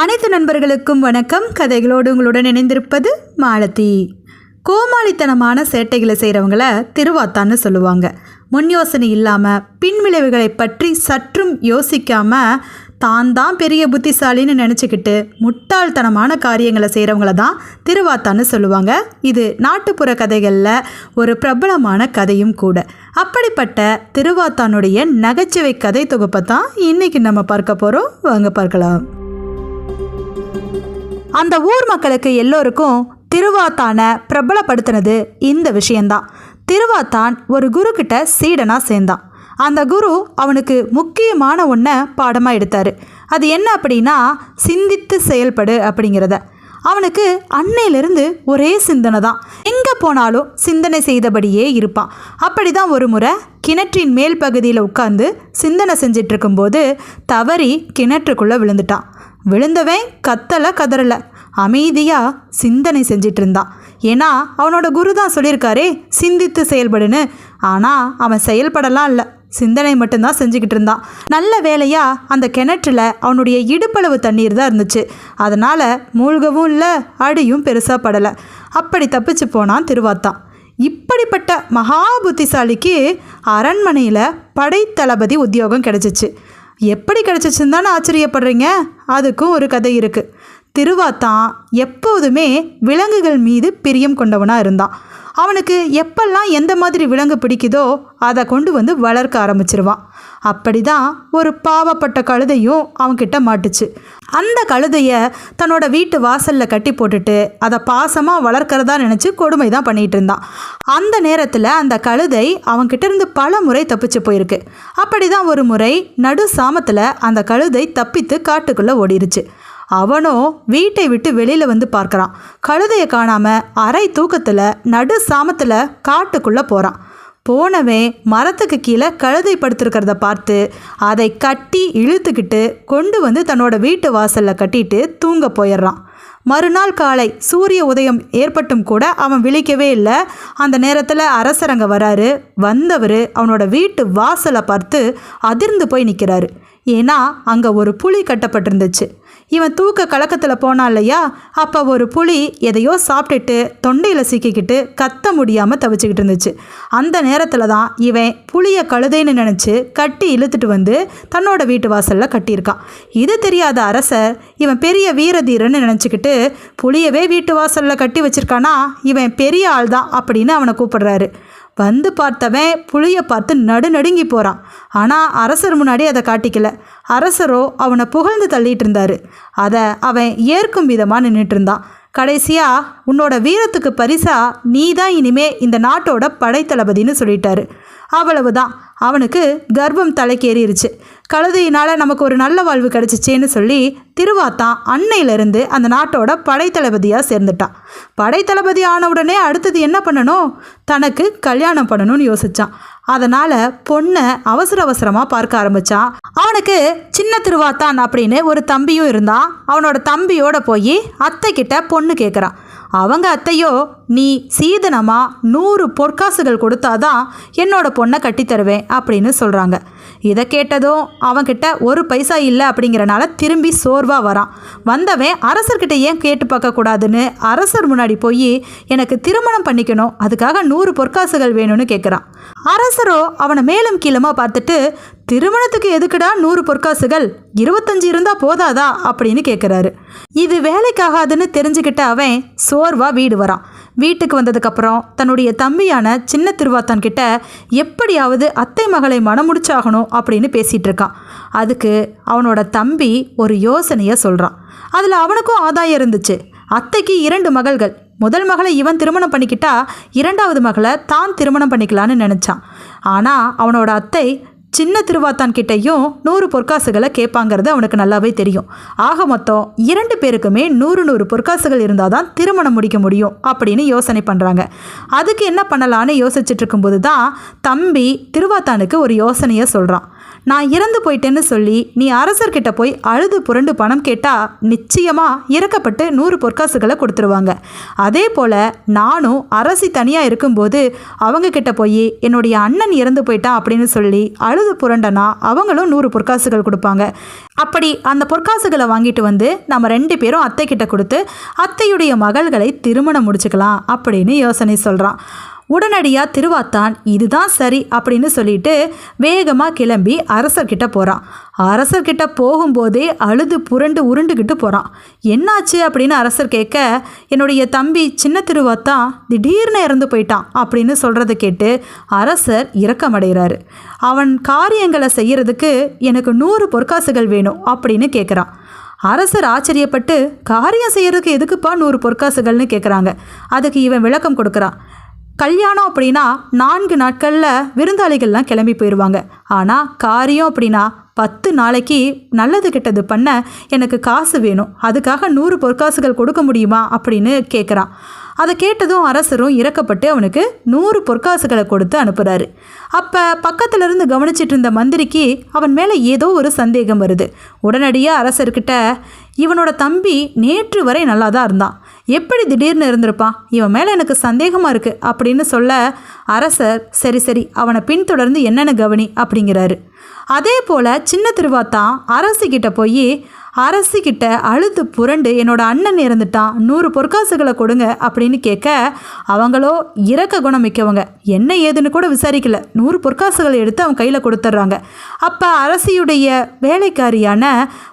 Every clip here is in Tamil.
அனைத்து நண்பர்களுக்கும் வணக்கம். கதைகளோடு உங்களுடன் இணைந்திருப்பது மாலதி. கோமாளித்தனமான சேட்டைகளை செய்கிறவங்கள திருவாத்தான்னு சொல்லுவாங்க. முன் யோசனை இல்லாமல் பின்விளைவுகளை பற்றி சற்றும் யோசிக்காமல் தான் தான் பெரிய புத்திசாலின்னு நினச்சிக்கிட்டு முட்டாள்தனமான காரியங்களை செய்கிறவங்கள தான் திருவாத்தான்னு சொல்லுவாங்க. இது நாட்டுப்புற கதைகளில் ஒரு பிரபலமான கதையும் கூட. அப்படிப்பட்ட திருவாத்தானுடைய நகைச்சுவை கதை தொகுப்பை தான் இன்றைக்கி நம்ம பார்க்க போகிறோம் வாங்க பார்க்கலாம். அந்த ஊர் மக்களுக்கு எல்லோருக்கும் திருவாத்தானை பிரபலப்படுத்தினது இந்த விஷயந்தான். திருவாத்தான் ஒரு குரு கிட்ட சீடனாக சேர்ந்தான். அந்த குரு அவனுக்கு முக்கியமான ஒன்றை பாடமாக எடுத்தார். அது என்ன அப்படின்னா சிந்தித்து செயல்படு அப்படிங்கிறத. அவனுக்கு அன்னையிலிருந்து ஒரே சிந்தனை தான். எங்கே போனாலும் சிந்தனை செய்தபடியே இருப்பான். அப்படி தான் ஒரு முறை கிணற்றின் மேல் பகுதியில் உட்காந்து சிந்தனை செஞ்சிட்ருக்கும்போது தவறி கிணற்றுக்குள்ளே விழுந்துட்டான். விழுந்தவன் கத்தலை கதறல. அமைதியாக சிந்தனை செஞ்சிட்டு இருந்தான் ஏன்னா அவனோட குரு தான் சொல்லியிருக்காரே சிந்தித்து செயல்படுன்னு. ஆனால் அவன் செயல்படலாம் இல்லை. சிந்தனை மட்டும்தான் செஞ்சுக்கிட்டு இருந்தான் நல்ல வேலையாக அந்த கிணற்றில் அவனுடைய இடுப்பளவு தண்ணீர் தான் இருந்துச்சு. அதனால் மூழ்கவும் இல்லை அடியும் பெருசாக படலை. அப்படி தப்பிச்சு போனான் திருவாத்தான். இப்படிப்பட்ட மகா புத்திசாலிக்கு அரண்மனையில் படைத்தளபதி உத்தியோகம் கிடச்சிச்சு. எப்படி கிடச்சிச்சின்னு தானே ஆச்சரியப்படுறீங்க? அதுக்கும் ஒரு கதை இருக்குது திருவாத்தான் எப்போதுமே விலங்குகள் மீது பிரியம் கொண்டவனாக இருந்தான். அவனுக்கு எப்பெல்லாம் எந்த மாதிரி விலங்கு பிடிக்குதோ அதை கொண்டு வந்து வளர்க்க ஆரம்பிச்சிருவான். அப்படி தான் ஒரு பாவப்பட்ட கழுதையும் அவன்கிட்ட மாட்டுச்சு. அந்த கழுதையை தன்னோட வீட்டு வாசலில் கட்டி போட்டுட்டு அதை பாசமாக வளர்க்குறதா நினச்சி கொடுமை தான் பண்ணிகிட்டு இருந்தான். அந்த நேரத்தில் அந்த கழுதை அவன்கிட்ட இருந்து பல முறை தப்பிச்சு போயிருக்கு. அப்படி தான் ஒரு முறை நடு சாமத்தில் அந்த கழுதை தப்பித்து காட்டுக்குள்ளே ஓடிருச்சு. அவனோ வீட்டை விட்டு வெளியில் வந்து பார்க்குறான். கழுதையை காணாமல் அரை தூக்கத்தில் நடு சாமத்தில் காட்டுக்குள்ளே போகிறான் போனவன் மரத்துக்கு கீழே கழுதை படுத்திருக்கிறத பார்த்து அதை கட்டி இழுத்துக்கிட்டு கொண்டு வந்து தன்னோட வீட்டு வாசலில் கட்டிட்டு தூங்க போயிடுறான். மறுநாள் காலை சூரிய உதயம் ஏற்பட்டும் கூட அவன் விழிக்கவே இல்லை. அந்த நேரத்தில் அரசரங்க வராரு. வந்தவர் அவனோட வீட்டு வாசலை பார்த்து அதிர்ந்து போய் நிற்கிறாரு ஏன்னா அங்கே ஒரு புலி கட்டப்பட்டிருந்துச்சு. இவன் தூக்க கலக்கத்தில் போனான் இல்லையா? அப்போ ஒரு புலி எதையோ சாப்பிட்டுட்டு தொண்டையில் சிக்கிக்கிட்டு கத்த முடியாமல் தவிச்சுக்கிட்டு இருந்துச்சு. அந்த நேரத்தில் தான் இவன் புளியை கழுதைன்னு நினச்சி கட்டி இழுத்துட்டு வந்து தன்னோட வீட்டு வாசலில் கட்டியிருக்கான். இது தெரியாத அரசர் இவன் பெரிய வீரதீரன்னு நினச்சிக்கிட்டு புளியவே வீட்டு வாசலில் கட்டி வச்சிருக்கானா? இவன் பெரிய ஆள் தான் அப்படின்னு அவனை கூப்பிடுறாரு. வந்து பார்த்தவன் புளியை பார்த்து நடு நடுங்கி போகிறான் ஆனால் அரசர் முன்னாடி அதை காட்டிக்கல. அரசரோ அவனை புகழ்ந்து தள்ளிட்டு இருந்தாரு அதை அவன் ஏற்கும் விதமாக நின்றுட்டு இருந்தான் கடைசியாக உன்னோட வீரத்துக்கு பரிசா நீ தான் இனிமே இந்த நாட்டோட படைத்தளபதின்னு சொல்லிட்டாரு. அவ்வளவுதான். அவனுக்கு கர்ப்பம் தலைக்கேறிடுச்சு கழுதையினால் நமக்கு ஒரு நல்ல வாழ்வு கிடச்சிச்சேன்னு சொல்லி திருவாத்தான் அன்னையிலிருந்து அந்த நாட்டோட படைத்தளபதியாக சேர்ந்துட்டான். படைத்தளபதி ஆன உடனே அடுத்தது என்ன பண்ணணும்? தனக்கு கல்யாணம் பண்ணணும்னு யோசித்தான் அதனால் பொண்ணை அவசர அவசரமாக பார்க்க ஆரம்பித்தான் அவனுக்கு சின்ன திருவாத்தான் அப்படின்னு ஒரு தம்பியும் இருந்தான் அவனோட தம்பியோட போய் அத்தை கிட்ட பொண்ணு கேட்குறான் அவங்க அத்தையோ நீ சீதனமாக நூறு பொற்காசுகள் கொடுத்தாதான் என்னோட பொண்ணை கட்டித்தருவேன் அப்படின்னு சொல்கிறாங்க இதை கேட்டதும் அவன்கிட்ட ஒரு பைசா இல்லை அப்படிங்கிறனால திரும்பி சோர்வாக வரான். வந்தவன் அரசர்கிட்ட ஏன் கேட்டு பார்க்கக்கூடாதுன்னு அரசர் முன்னாடி போய் எனக்கு திருமணம் பண்ணிக்கணும் அதுக்காக நூறு பொற்காசுகள் வேணும்னு கேட்குறான் அரசரோ அவனை மேலும் கீழமாக பார்த்துட்டு திருமணத்துக்கு எதுக்குடா நூறு பொற்காசுகள்? இருபத்தஞ்சு இருந்தால் போதாதா? அப்படின்னு கேட்குறாரு இது வேலைக்காகாதுன்னு தெரிஞ்சுக்கிட்ட அவன் சோர்வா வீடு வரான். வீட்டுக்கு வந்ததுக்கப்புறம் தன்னுடைய தம்பியான சின்ன திருவாத்தான் கிட்ட எப்படியாவது அத்தை மகளை மனமுடிச்சாகணும் அப்படின்னு பேசிகிட்டு இருக்கான். அதுக்கு அவனோட தம்பி ஒரு யோசனையை சொல்கிறான் அதில் அவனுக்கும் ஆதாயம் இருந்துச்சு. அத்தைக்கு இரண்டு மகள்கள். முதல் மகளை இவன் திருமணம் பண்ணிக்கிட்டா இரண்டாவது மகளை தான் திருமணம் பண்ணிக்கலான்னு நினச்சான். ஆனால் அவனோட அத்தை சின்ன திருவாத்தான் கிட்டேயும் நூறு பொற்காசுகளை கேட்பாங்கிறது அவனுக்கு நல்லாவே தெரியும். ஆக மொத்தம் இரண்டு பேருக்குமே நூறு நூறு பொற்காசுகள் இருந்தால் தான் திருமணம் முடிக்க முடியும் அப்படின்னு யோசனை பண்ணுறாங்க அதுக்கு என்ன பண்ணலான்னு யோசிச்சுட்டு இருக்கும்போது தான் தம்பி திருவாத்தானுக்கு ஒரு யோசனையை சொல்கிறான் நான் இறந்து போயிட்டேன்னு சொல்லி நீ அரசர்கிட்ட போய் அழுது புரண்டு பணம் கேட்டால் நிச்சயமாக இறக்கப்பட்டு நூறு பொற்காசுகளை கொடுத்துருவாங்க. அதே போல் நானும் அரசி தனியாக இருக்கும்போது அவங்க கிட்ட போய் என்னுடைய அண்ணன் இறந்து போயிட்டான் அப்படின்னு சொல்லி அழுது புரண்டனா அவங்களும் நூறு பொற்காசுகள் கொடுப்பாங்க. அப்படி அந்த பொற்காசுகளை வாங்கிட்டு வந்து நம்ம ரெண்டு பேரும் அத்தை கிட்ட கொடுத்து அத்தையுடைய மகள்களை திருமணம் முடிச்சுக்கலாம் அப்படின்னு யோசனை சொல்கிறான் உடனடியாக திருவாத்தான் இதுதான் சரி அப்படின்னு சொல்லிட்டு வேகமாக கிளம்பி அரசர்கிட்ட போகிறான் அரசர்கிட்ட போகும்போதே அழுது புரண்டு உருண்டுக்கிட்டு போகிறான் என்னாச்சு? அப்படின்னு அரசர் கேட்க என்னுடைய தம்பி சின்ன திருவாத்தான் திடீர்னு இறந்து போயிட்டான் அப்படின்னு சொல்கிறத கேட்டு அரசர் இரக்கமடைகிறாரு. அவன் காரியங்களை செய்கிறதுக்கு எனக்கு நூறு பொற்காசுகள் வேணும் அப்படின்னு கேட்குறான் அரசர் ஆச்சரியப்பட்டு காரியம் செய்யறதுக்கு எதுக்குப்பா நூறு பொற்காசுகள்னு கேட்குறாங்க அதுக்கு இவன் விளக்கம் கொடுக்குறான். கல்யாணம் அப்படின்னா நான்கு நாட்களில் விருந்தாளிகள்லாம் கிளம்பி போயிடுவாங்க ஆனால் காரியம் அப்படின்னா பத்து நாளைக்கு நல்லது கெட்டது பண்ண எனக்கு காசு வேணும். அதுக்காக நூறு பொற்காசுகள் கொடுக்க முடியுமா அப்படின்னு கேட்குறான் அதை கேட்டதும் அரசரும் இறக்கப்பட்டு அவனுக்கு நூறு பொற்காசுகளை கொடுத்து அனுப்புகிறாரு அப்போ பக்கத்துல இருந்து கவனிச்சிட்டு இருந்த மந்திரிக்கு அவன் மேலே ஏதோ ஒரு சந்தேகம் வருது. உடனடியாக அரசர்கிட்ட இவனோட தம்பி நேற்று வரை நல்லா தான் இருந்தான். எப்படி திடீர்னு இருந்திருப்பான்? இவன் மேலே எனக்கு சந்தேகமாக இருக்குது அப்படின்னு சொல்ல அரசர் சரி சரி அவனை பின்தொடர்ந்து என்னென்ன கவனி அப்படிங்கிறாரு. அதே போல் சின்ன திருவாத்தான் அரசிக்கிட்ட போய் அரசிக்கிட்ட அழுது புரண்டு என்னோட அண்ணன் இறந்துட்டான் நூறு பொற்காசுகளை கொடுங்க அப்படின்னு கேட்க அவங்களோ இறக்க குணம் மிக்கவங்க. என்ன ஏதுன்னு கூட விசாரிக்கல. நூறு பொற்காசுகளை எடுத்து அவன் கையில் கொடுத்துட்றாங்க. அப்போ அரசியுடைய வேலைக்காரியான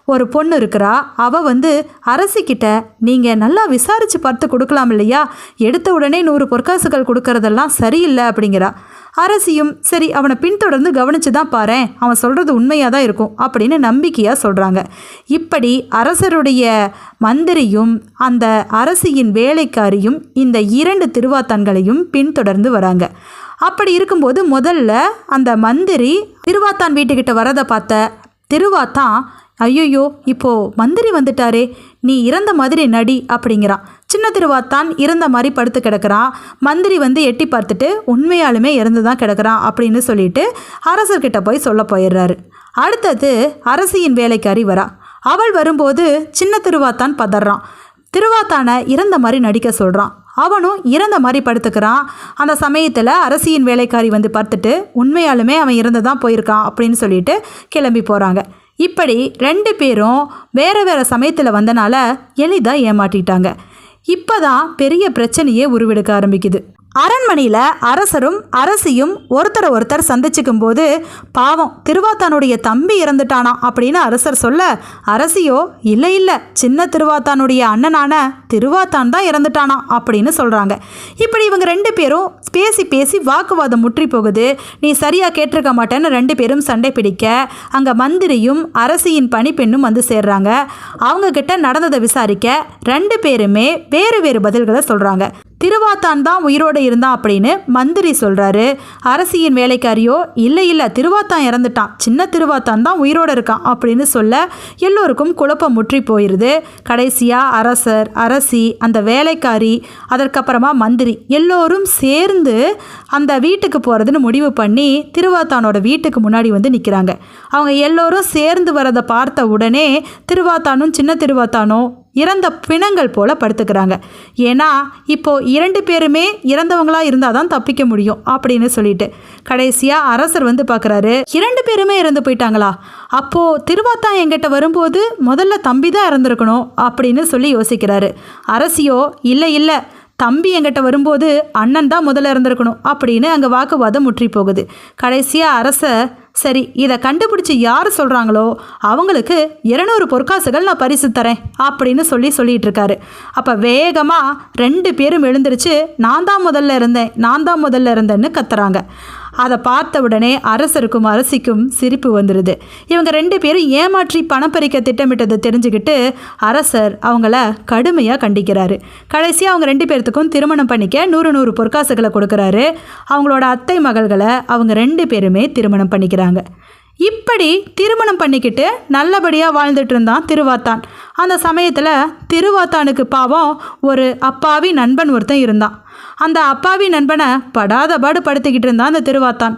ஒரு பொண்ணு இருக்கிறா. அவள் வந்து அரசிக்கிட்ட நீங்கள் நல்லா விசாரித்து பார்த்து கொடுக்கலாம் இல்லையா? எடுத்த உடனே நூறு பொற்காசுகள் கொடுக்கறதெல்லாம் சரியில்லை அப்படிங்கிறா. அரசியும் சரி அவனை பின்தொடர்ந்து கவனிச்சு தான் பாரேன். அவன் சொல்கிறது உண்மையாக தான் இருக்கும் அப்படின்னு நம்பிக்கையாக சொல்கிறாங்க இப்படி அரசருடைய மந்திரியும் அந்த அரசியின் வேலைக்காரியும் இந்த இரண்டு திருவாத்தான்களையும் பின்தொடர்ந்து வராங்க. அப்படி இருக்கும்போது முதல்ல அந்த மந்திரி திருவாத்தான் வீட்டுக்கிட்ட வரதை பார்த்த திருவாத்தான் ஐயோ இப்போது மந்திரி வந்துட்டாரே நீ இறந்த மாதிரி நடி அப்படிங்கிறான். சின்ன திருவாத்தான் இறந்த மாதிரி படுத்து கிடக்கிறான் மந்திரி வந்து எட்டி பார்த்துட்டு உண்மையாலுமே இறந்து தான் கிடக்கிறான் அப்படின்னு சொல்லிட்டு அரசர்கிட்ட போய் சொல்ல போயிடுறாரு. அடுத்தது அரசியின் வேலைக்காரி வரா அவள் வரும்போது சின்ன திருவாத்தான் பதறான். திருவாத்தானை இறந்த மாதிரி நடிக்க சொல்கிறான் அவனும் இறந்த மாதிரி படுத்துக்கிறான். அந்த சமயத்தில் அரசியின் வேலைக்காரி வந்து பார்த்துட்டு உண்மையாலுமே அவன் இறந்து தான் போயிருக்கான் அப்படின்னு சொல்லிட்டு கிளம்பி போகிறாங்க இப்படி ரெண்டு பேரும் வேறு வேறு சமயத்தில் வந்தனால எளிதாக ஏமாட்டிட்டாங்க இப்போ தான் பெரிய பிரச்சனையே உருவெடுக்க ஆரம்பிக்குது. அரண்மனையில் அரசரும் அரசியும் ஒருத்தரை ஒருத்தர் சந்திச்சுக்கும் போது பாவம் திருவாத்தானுடைய தம்பி இறந்துட்டானா? அப்படின்னு அரசர் சொல்ல அரசியோ இல்லை இல்லை சின்ன திருவாத்தானுடைய அண்ணனான திருவாத்தான் தான் இறந்துட்டானா? அப்படின்னு சொல்கிறாங்க இப்படி இவங்க ரெண்டு பேரும் பேசி பேசி வாக்குவாதம் முற்றி போகுது. நீ சரியாக கேட்டிருக்க மாட்டேன்னு ரெண்டு பேரும் சண்டை பிடிக்க அங்கே மந்திரியும் அரசியின் பணிப்பெண்ணும் வந்து சேர்றாங்க. அவங்கக்கிட்ட நடந்ததை விசாரிக்க ரெண்டு பேருமே வேறு வேறு பதில்களை சொல்கிறாங்க திருவாத்தான் தான் உயிரோடு இருந்தான் அப்படின்னு மந்திரி சொல்கிறாரு அரசியின் வேலைக்காரியோ இல்லை இல்லை திருவாத்தான் இறந்துட்டான். சின்ன திருவாத்தான் தான் உயிரோடு இருக்கான் அப்படின்னு சொல்ல எல்லோருக்கும் குழப்பம் முற்றி போயிடுது கடைசியாக அரசர் அரசி அந்த வேலைக்காரி அதற்கப்புறமா மந்திரி எல்லோரும் சேர்ந்து அந்த வீட்டுக்கு போகிறதுன்னு முடிவு பண்ணி திருவாத்தானோட வீட்டுக்கு முன்னாடி வந்து நிற்கிறாங்க அவங்க எல்லோரும் சேர்ந்து வரதை பார்த்த உடனே திருவாத்தானும் சின்ன திருவாத்தானும் இறந்த பிணங்கள் போல படுத்துக்கிறாங்க. ஏன்னா இப்போ இரண்டு பேருமே இறந்தவங்களா இருந்தால் தான் தப்பிக்க முடியும் அப்படின்னு சொல்லிட்டு. கடைசியாக அரசர் வந்து பார்க்குறாரு இரண்டு பேருமே இறந்து போயிட்டாங்களா? அப்போது திருவாத்தா எங்கிட்ட வரும்போது முதல்ல தம்பி தான் இறந்துருக்கணும் அப்படின்னு சொல்லி யோசிக்கிறாரு. அரசியோ இல்லை இல்லை. தம்பி எங்கிட்ட வரும்போது அண்ணன் தான் முதல்ல இறந்துருக்கணும் அப்படின்னு அங்கே வாக்குவாதம் முற்றி போகுது. கடைசியாக அரசை சரி இதை கண்டுபிடிச்சி யார் சொல்கிறாங்களோ அவங்களுக்கு இருநூறு பொற்காசுகள் நான் பரிசு தரேன் அப்படின்னு சொல்லி சொல்லிட்டு இருக்காரு. அப்போ வேகமாக ரெண்டு பேரும் எழுந்திருச்சு நான் தான் முதல்ல இருந்தேன் நான் தான் முதல்ல இருந்தேன்னு கத்துறாங்க. அதை பார்த்த உடனே அரசருக்கும் அரசிக்கும் சிரிப்பு வந்துடுது இவங்க ரெண்டு பேரும் ஏமாற்றி பணம் பறிக்க திட்டமிட்டதை தெரிஞ்சுக்கிட்டு அரசர் அவங்கள கடுமையாக கண்டிக்கிறாரு. கடைசியாக அவங்க ரெண்டு பேர்த்துக்கும் திருமணம் பண்ணிக்க நூறு நூறு பொற்காசுகளை கொடுக்குறாரு. அவங்களோட அத்தை மகள்களை அவங்க ரெண்டு பேருமே திருமணம் பண்ணிக்கிறாங்க. இப்படி திருமணம் பண்ணிக்கிட்டு நல்லபடியாக வாழ்ந்துட்டு இருந்தான் திருவாத்தான். அந்த சமயத்தில் திருவாத்தானுக்கு பாவம் ஒரு அப்பாவி நண்பன் ஒருத்தன் இருந்தான். அந்த அப்பாவி நண்பனை படாத பாடு படுத்திக்கிட்டு இருந்தான் அந்த திருவாத்தான்.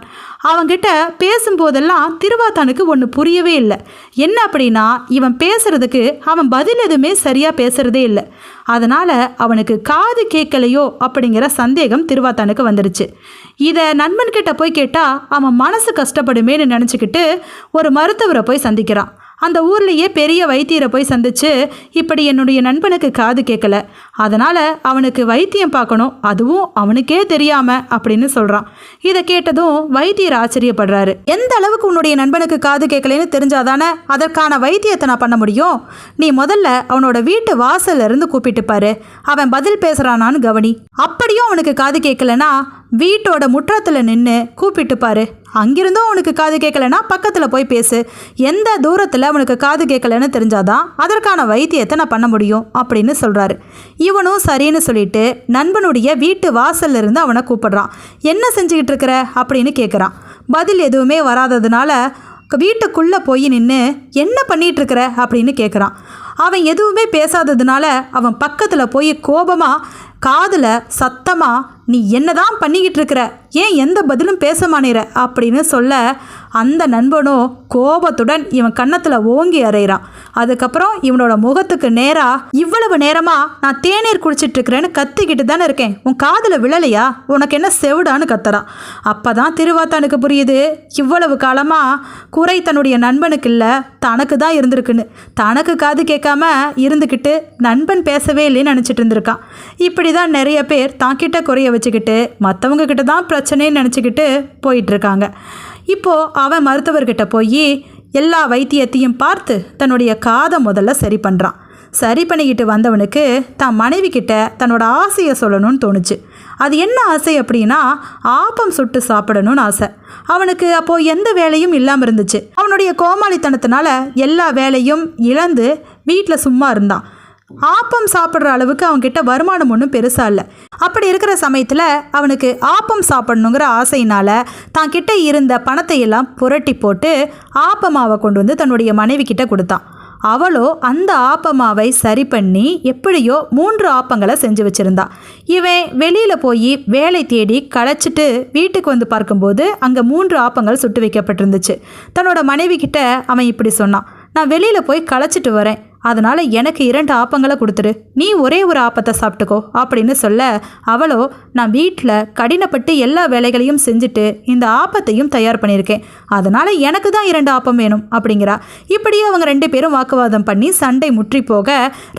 அவன்கிட்ட பேசும்போதெல்லாம் திருவாத்தானுக்கு ஒன்று புரியவே இல்லை. என்ன அப்படின்னா இவன் பேசுறதுக்கு அவன் பதில் எதுவுமே சரியாக பேசுறதே இல்லை. அதனால் அவனுக்கு காது கேட்கலையோ அப்படிங்கிற சந்தேகம் திருவாத்தானுக்கு வந்துடுச்சு இதை நண்பன்கிட்ட போய் கேட்டால் அவன் மனசு கஷ்டப்படுமேன்னு நினச்சிக்கிட்டு ஒரு மருத்துவரை போய் சந்திக்கிறான். அந்த ஊர்லேயே பெரிய வைத்தியரை போய் சந்திச்சு இப்படி என்னுடைய நண்பனுக்கு காது கேட்கல அதனால் அவனுக்கு வைத்தியம் பார்க்கணும். அதுவும் அவனுக்கே தெரியாம அப்படின்னு சொல்கிறான் இதை கேட்டதும் வைத்தியர் ஆச்சரியப்படுறாரு. எந்த அளவுக்கு உன்னுடைய நண்பனுக்கு காது கேட்கலன்னு தெரிஞ்சாதானே அதற்கான வைத்தியத்தை நான் பண்ண முடியும்? நீ முதல்ல அவனோட வீட்டு வாசல்ல இருந்து கூப்பிட்டு பாரு. அவன் பதில் பேசுகிறானான்னு கவனி. அப்படியும் அவனுக்கு காது கேட்கலனா வீட்டோட முற்றத்தில் நின்று கூப்பிட்டு பாரு. அங்கிருந்தும் அவனுக்கு காது கேட்கலனா பக்கத்தில் போய் பேசு. எந்த தூரத்தில் அவனுக்கு காது கேட்கலன்னு தெரிஞ்சாதான் அதற்கான வைத்தியத்தை நான் பண்ண முடியும் அப்படின்னு சொல்கிறாரு இவனும் சரின்னு சொல்லிட்டு நண்பனுடைய வீட்டு வாசல்ல இருந்து அவனை கூப்பிடுறான். என்ன செஞ்சுக்கிட்டு இருக்கிற? அப்படின்னு கேட்குறான் பதில் எதுவுமே வராததுனால வீட்டுக்குள்ளே போய் நின்று என்ன பண்ணிட்டு இருக்கிற? அப்படின்னு கேட்குறான் அவன் எதுவுமே பேசாததுனால அவன் பக்கத்தில் போய் கோபமாக காதில் சத்தமாக நீ என்னதான் பண்ணிக்கிட்டு இருக்கிற? ஏன் எந்த பதிலும் பேச மாட்டேற அப்படின்னு சொல்ல அந்த நண்பனும் கோபத்துடன் இவன் கன்னத்தில் ஓங்கி அறையிறான். அதுக்கப்புறம் இவனோட முகத்துக்கு நேராக இவ்வளவு நேரமாக நான் தேநீர் குடிச்சிட்டு இருக்கிறேன்னு கத்திக்கிட்டு தானே இருக்கேன். உன் காதில் விழலையா? உனக்கு என்ன செவிடான்னு கத்துறான். அப்போ தான் திருவாத்தானுக்கு புரியுது இவ்வளவு காலமாக குறை தன்னுடைய நண்பனுக்கு இல்லை தனக்கு தான் இருந்திருக்குன்னு. தனக்கு காது கேட்காம இருந்துக்கிட்டு நண்பன் பேசவே இல்லைன்னு நினச்சிட்டு இருந்திருக்கான். இப்படி தான் நிறைய பேர் தான் கிட்ட குறைய வச்சுக்கிட்டு மற்றவங்க கிட்ட தான் பிரச்சனைன்னு நினச்சிக்கிட்டு போயிட்டுருக்காங்க இப்போது அவன் மருத்துவர்கிட்ட போய் எல்லா வைத்தியத்தையும் பார்த்து தன்னுடைய காதை முதல்ல சரி பண்ணுறான் சரி பண்ணிக்கிட்டு வந்தவனுக்கு தன் மனைவி கிட்ட தன்னோட ஆசையை சொல்லணும்னு தோணுச்சு. அது என்ன ஆசை அப்படின்னா ஆப்பம் சுட்டு சாப்பிடணும்னு ஆசை. அவனுக்கு அப்போது எந்த வேலையும் இல்லாமல் இருந்துச்சு. அவனுடைய கோமாளித்தனத்தினால எல்லா வேலையும் இழந்து வீட்டில் சும்மா இருந்தான். ஆப்பம் சாப்பிட்ற அளவுக்கு அவன்கிட்ட வருமானம் ஒன்றும் பெருசாக இல்லை. அப்படி இருக்கிற சமயத்தில் அவனுக்கு ஆப்பம் சாப்பிடணுங்கிற ஆசையினால் தான் கிட்ட இருந்த பணத்தை எல்லாம் புரட்டி போட்டு ஆப்பமாவை கொண்டு வந்து தன்னுடைய மனைவி கிட்ட கொடுத்தான். அவளோ அந்த ஆப்பமாவை சரி பண்ணி எப்படியோ மூன்று ஆப்பங்களை செஞ்சு வச்சிருந்தா. இவன் வெளியில் போய் வேலை தேடி களைச்சிட்டு வீட்டுக்கு வந்து பார்க்கும்போது அங்கே மூன்று ஆப்பங்கள் சுட்டு வைக்கப்பட்டிருந்துச்சு. தன்னோட மனைவி கிட்ட அவன் இப்படி சொன்னான். நான் வெளியில் போய் களைச்சிட்டு வரேன். அதனால் எனக்கு இரண்டு ஆப்பங்களை கொடுத்துரு. நீ ஒரே ஒரு ஆப்பத்தை சாப்பிட்டுக்கோ அப்படின்னு சொல்ல அவளோ நான் வீட்டில் கடினப்பட்டு எல்லா வேலைகளையும் செஞ்சுட்டு இந்த ஆப்பத்தையும் தயார் பண்ணியிருக்கேன். அதனால் எனக்கு தான் இரண்டு ஆப்பம் வேணும் அப்படிங்கிறா. இப்படியே அவங்க ரெண்டு பேரும் வாக்குவாதம் பண்ணி சண்டை முற்றி போக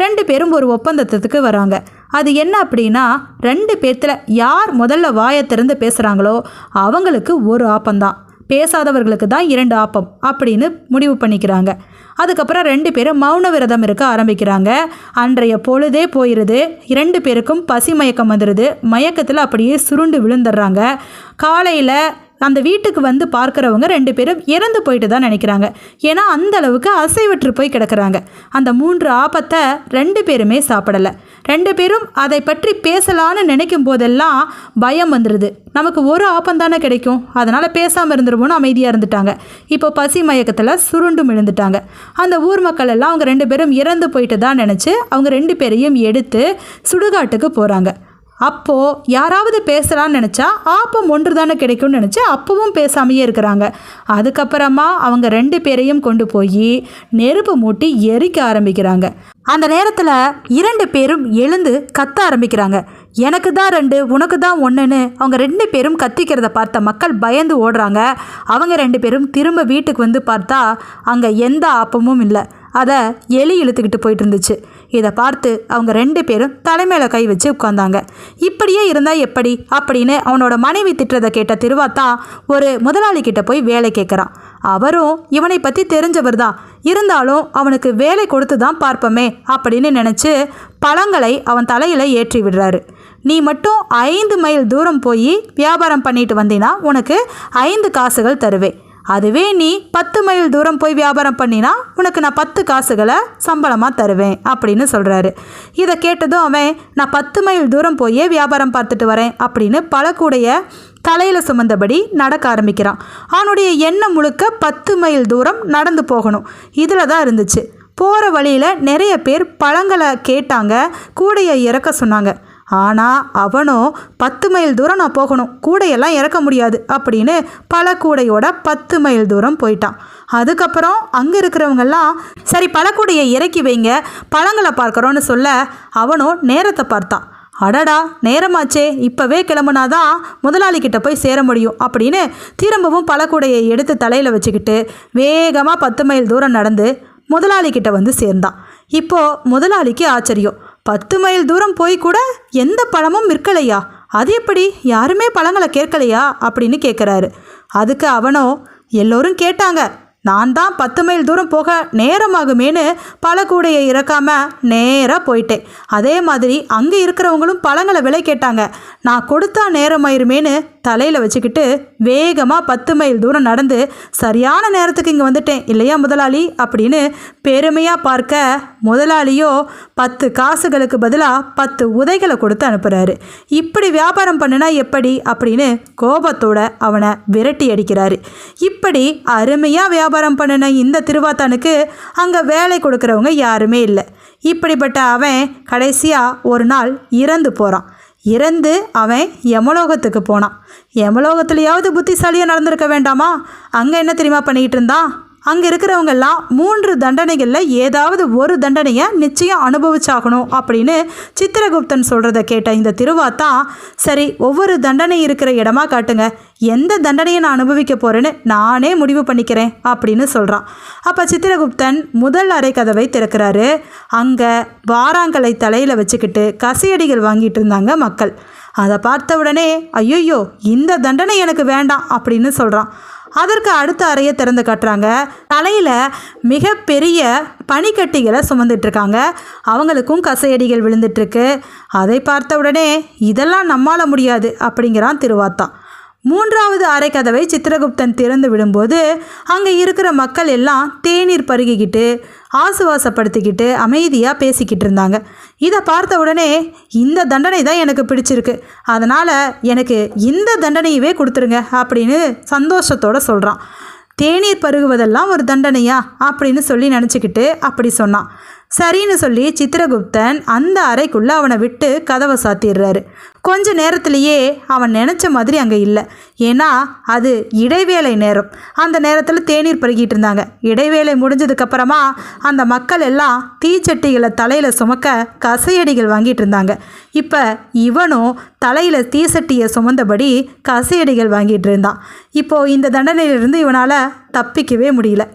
ரெண்டு பேரும் ஒரு ஒப்பந்தத்துக்கு வராங்க. அது என்ன அப்படின்னா ரெண்டு பேர்த்தில் யார் முதல்ல வாயை திறந்து பேசுகிறாங்களோ அவங்களுக்கு ஒரு ஆப்பம்தான் பேசாதவர்களுக்கு தான் இரண்டு ஆப்பம் அப்படின்னு முடிவு பண்ணிக்கிறாங்க. அதுக்கப்புறம் ரெண்டு பேரும் மௌன விரதம் இருக்க ஆரம்பிக்கிறாங்க. அன்றைய பொழுதே போயிடுது இரண்டு பேருக்கும் பசி மயக்கம் வந்துடுது மயக்கத்தில் அப்படியே சுருண்டு விழுந்துடுறாங்க. காலையில் அந்த வீட்டுக்கு வந்து பார்க்குறவங்க ரெண்டு பேரும் இறந்து போயிட்டு தான் நினைக்கிறாங்க. ஏன்னா அந்த அளவுக்கு அசைவற்று போய் கிடக்கிறாங்க. அந்த மூன்று ஆபத்தை ரெண்டு பேருமே சாப்பிடலை. ரெண்டு பேரும் அதை பற்றி பேசலான்னு நினைக்கும் போதெல்லாம் பயம் வந்துடுது நமக்கு ஒரு ஆப்பம் தானே கிடைக்கும். அதனால் பேசாமல் இருந்துருவோம்னு அமைதியாக இருந்துட்டாங்க. இப்போ பசி மயக்கத்தில் சுருண்டும் விழுந்துட்டாங்க அந்த ஊர் மக்கள் எல்லாம் அவங்க ரெண்டு பேரும் இறந்து போயிட்டு தான் நினச்சி அவங்க ரெண்டு பேரையும் எடுத்து சுடுகாட்டுக்கு போகிறாங்க அப்போது யாராவது பேசலாம்னு நினச்சா ஆப்பம் ஒன்று தானே கிடைக்கும்னு நினச்சி அப்பவும் பேசாமையே இருக்கிறாங்க. அதுக்கப்புறமா அவங்க ரெண்டு பேரையும் கொண்டு போய் நெருப்பு மூட்டி எரிக்க ஆரம்பிக்கிறாங்க. அந்த நேரத்தில் இரண்டு பேரும் எழுந்து கத்த ஆரம்பிக்கிறாங்க. எனக்கு தான் ரெண்டு உனக்கு தான் ஒன்றுன்னு அவங்க ரெண்டு பேரும் கத்திக்கிறத பார்த்த மக்கள் பயந்து ஓடுறாங்க. அவங்க ரெண்டு பேரும் திரும்ப வீட்டுக்கு வந்து பார்த்தா அங்கே எந்த ஆப்பமும் இல்லை. அதை எலி இழுத்துக்கிட்டு போயிட்டு இருந்துச்சு. இதை பார்த்து அவங்க ரெண்டு பேரும் தலைமையில கை வச்சு உட்காந்தாங்க இப்படியே இருந்தால் எப்படி? அப்படின்னு அவனோட மனைவி திட்டுறதை கேட்ட திருவாத்தா ஒரு முதலாளி கிட்ட போய் வேலை கேட்குறான் அவரும் இவனை பற்றி தெரிஞ்சவர் தான். இருந்தாலும் அவனுக்கு வேலை கொடுத்து தான் பார்ப்போமே அப்படின்னு நினச்சி பழங்களை அவன் தலையில் ஏற்றி விடுறாரு. நீ மட்டும் ஐந்து மைல் தூரம் போய் வியாபாரம் பண்ணிட்டு வந்தீன்னா உனக்கு ஐந்து காசுகள் தருவேன். அதுவே நீ பத்து மைல் தூரம் போய் வியாபாரம் பண்ணினா உனக்கு நான் பத்து காசுகளை சம்பளமாக தருவேன் அப்படின்னு சொல்கிறாரு இதை கேட்டதும் அவன் நான் பத்து மைல் தூரம் போயே வியாபாரம் பார்த்துட்டு வரேன் அப்படின்னு பழக்கூடைய தலையில் சுமந்தபடி நடக்க ஆரம்பிக்கிறான். அவனுடைய எண்ணம் முழுக்க பத்து மைல் தூரம் நடந்து போகணும். இதில் தான் இருந்துச்சு. போகிற வழியில் நிறைய பேர் பழங்களை கேட்டாங்க கூடையை இறக்க சொன்னாங்க. ஆனால் அவனும் பத்து மைல் தூரம் நான் போகணும். கூடையெல்லாம் இறக்க முடியாது. அப்படின்னு பல கூடையோட பத்து மைல் தூரம் போயிட்டான். அதுக்கப்புறம் அங்கே இருக்கிறவங்கெல்லாம் சரி பழக்கூடையை இறக்கி வைங்க. பழங்களை பார்க்குறோன்னு சொல்ல அவனும் நேரத்தை பார்த்தான். அடடா நேரமாச்சே. இப்போவே கிளம்புனாதான் முதலாளிக்கிட்ட போய் சேர முடியும். அப்படின்னு திரும்பவும் பழக்கூடையை எடுத்து தலையில் வச்சுக்கிட்டு வேகமாக பத்து மைல் தூரம் நடந்து முதலாளிக்கிட்ட வந்து சேர்ந்தான். இப்போது முதலாளிக்கு ஆச்சரியம். பத்து மைல் தூரம் போய் கூட எந்த பழமும் விற்கலையா? அது எப்படி? யாருமே பழங்களை கேட்கலையா? அப்படின்னு கேட்குறாரு அதுக்கு அவனோ எல்லோரும் கேட்டாங்க நான் தான் பத்து மைல் தூரம் போக நேரமாகுமேனு பல கூடையை இறக்காம நேராக போயிட்டேன். அதே மாதிரி அங்கே இருக்கிறவங்களும் பழங்களை விலை கேட்டாங்க. நான் கொடுத்தா நேரமாயிருமேனு தலையில் வச்சுக்கிட்டு வேகமாக பத்து மைல் தூரம் நடந்து சரியான நேரத்துக்கு இங்கே வந்துட்டேன். இல்லையா முதலாளி? அப்படின்னு பெருமையாக பார்க்க முதலாளியோ பத்து காசுகளுக்கு பதிலாக பத்து உதைகளை கொடுத்து அனுப்புகிறாரு இப்படி வியாபாரம் பண்ணினா எப்படி? அப்படின்னு கோபத்தோட அவனை விரட்டி அடிக்கிறாரு. இப்படி அருமையாக வியாபாரம் பண்ணின இந்த திருவாத்தானுக்கு அங்கே வேலை கொடுக்குறவங்க யாருமே இல்லை. இப்படிப்பட்ட அவன் கடைசியாக ஒரு நாள் இறந்து போகிறான் இறந்து அவன் யமலோகத்துக்கு போனான். யமலோகத்துலையாவது புத்திசாலியாக நடந்திருக்க வேண்டாமா? அங்கே என்ன தெரியுமா பண்ணிக்கிட்டு இருந்தான்? அங்கே இருக்கிறவங்கெல்லாம் மூன்று தண்டனைகளில் ஏதாவது ஒரு தண்டனையை நிச்சயம் அனுபவிச்சாகணும் அப்படின்னு சித்திரகுப்தன் சொல்கிறத கேட்ட இந்த திருவாத்தா சரி ஒவ்வொரு தண்டனை இருக்கிற இடமா காட்டுங்க. எந்த தண்டனையை நான் அனுபவிக்க போகிறேன்னு நானே முடிவு பண்ணிக்கிறேன் அப்படின்னு சொல்கிறான் அப்போ சித்திரகுப்தன் முதல் அறை கதவை திறக்கிறாரு. அங்கே வாராங்கலை தலையில் வச்சுக்கிட்டு கசையடிகள் வாங்கிட்டு இருந்தாங்க மக்கள். அதை பார்த்த உடனே ஐயோ இந்த தண்டனை எனக்கு வேண்டாம் அப்படின்னு சொல்கிறான் அதற்கு அடுத்த அறையை திறந்து காட்டுறாங்க. தலையில் மிகப்பெரிய பனிக்கட்டிகளை சுமந்துட்டுருக்காங்க அவங்களுக்கும் கசையடிகள் விழுந்துட்டுருக்கு அதை பார்த்த உடனே இதெல்லாம் நம்மால முடியாது அப்படிங்கிறான் திருவாத்தான் மூன்றாவது அரைக்கதவை சித்திரகுப்தன் திறந்து விடும்போது அங்கே இருக்கிற மக்கள் எல்லாம் தேநீர் பருகிக்கிட்டு ஆசுவாசப்படுத்திக்கிட்டு அமைதியாக பேசிக்கிட்டு இருந்தாங்க. இதை பார்த்த உடனே இந்த தண்டனை தான் எனக்கு பிடிச்சிருக்கு. அதனால் எனக்கு இந்த தண்டனையவே கொடுத்துருங்க அப்படின்னு சந்தோஷத்தோடு சொல்கிறான் தேநீர் பருகுவதெல்லாம் ஒரு தண்டனையா? அப்படின்னு சொல்லி நினச்சிக்கிட்டு அப்படி சொன்னான். சரின்னு சொல்லி சித்திரகுப்தன் அந்த அறைக்குள்ளே அவனை விட்டு கதவை சாத்திடுறாரு. கொஞ்ச நேரத்திலேயே அவன் நினச்ச மாதிரி அங்கே இல்லை. ஏன்னா அது இடைவேளை நேரம். அந்த நேரத்தில் தேநீர் பருகிட்டு இருந்தாங்க. இடைவேளை முடிஞ்சதுக்கப்புறமா அந்த மக்கள் எல்லாம் தீச்சட்டிகளை தலையில் சுமக்க கசையடிகள் வாங்கிட்டு இருந்தாங்க. இப்போ இவனும் தலையில் தீச்சட்டியை சுமந்தபடி கசையடிகள் வாங்கிட்டு இருந்தான். இப்போது இந்த தண்டனையிலிருந்து இவனால் தப்பிக்கவே முடியல.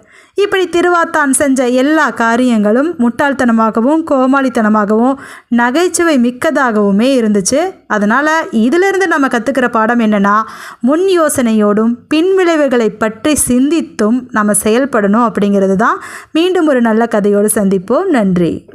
இப்படி திருவாத்தான் செஞ்ச எல்லா காரியங்களும் முட்டாள்தனமாகவும் கோமாளித்தனமாகவும் நகைச்சுவை மிக்கதாகவுமே இருந்துச்சு. அதனால் இதிலிருந்து நம்ம கற்றுக்கிற பாடம் என்னென்னா முன் யோசனையோடும் பின்விளைவுகளை பற்றி சிந்தித்தும் நம்ம செயல்படணும் அப்படிங்கிறது தான். மீண்டும் ஒரு நல்ல கதையோடு சந்திப்போம். நன்றி.